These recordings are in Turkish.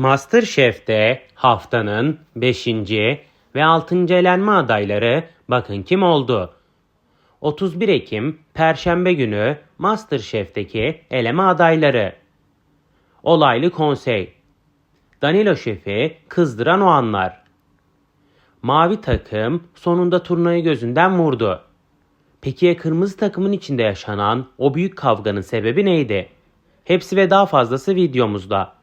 MasterChef'te haftanın 5. ve 6. elenme adayları bakın kim oldu? 31 Ekim Perşembe günü MasterChef'teki eleme adayları. Olaylı konsey. Danilo Şef'i kızdıran o anlar. Mavi takım sonunda turnayı gözünden vurdu. Peki ya kırmızı takımın içinde yaşanan o büyük kavganın sebebi neydi? Hepsi ve daha fazlası videomuzda.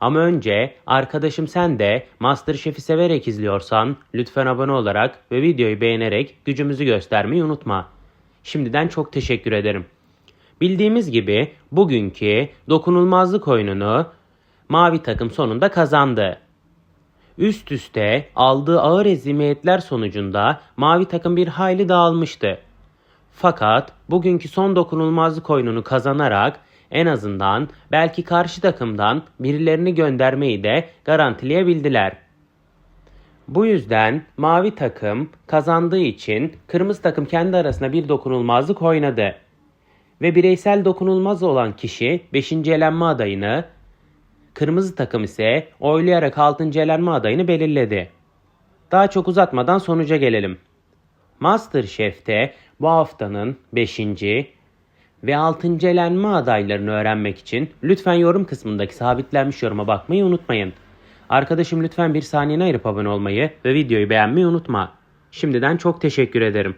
Ama önce arkadaşım sen de Masterchef'i severek izliyorsan lütfen abone olarak ve videoyu beğenerek gücümüzü göstermeyi unutma. Şimdiden çok teşekkür ederim. Bildiğimiz gibi bugünkü dokunulmazlık oyununu mavi takım sonunda kazandı. Üst üste aldığı ağır eziyetler sonucunda mavi takım bir hayli dağılmıştı. Fakat bugünkü son dokunulmazlık oyununu kazanarak en azından belki karşı takımdan birilerini göndermeyi de garantileyebildiler. Bu yüzden mavi takım kazandığı için kırmızı takım kendi arasında bir dokunulmazlık oynadı. Ve bireysel dokunulmaz olan kişi 5. elenme adayını, kırmızı takım ise oylayarak 6. elenme adayını belirledi. Daha çok uzatmadan sonuca gelelim. MasterChef'te bu haftanın 5. ve 6. elenme adaylarını öğrenmek için lütfen yorum kısmındaki sabitlenmiş yoruma bakmayı unutmayın. Arkadaşım lütfen bir saniyene ayırıp abone olmayı ve videoyu beğenmeyi unutma. Şimdiden çok teşekkür ederim.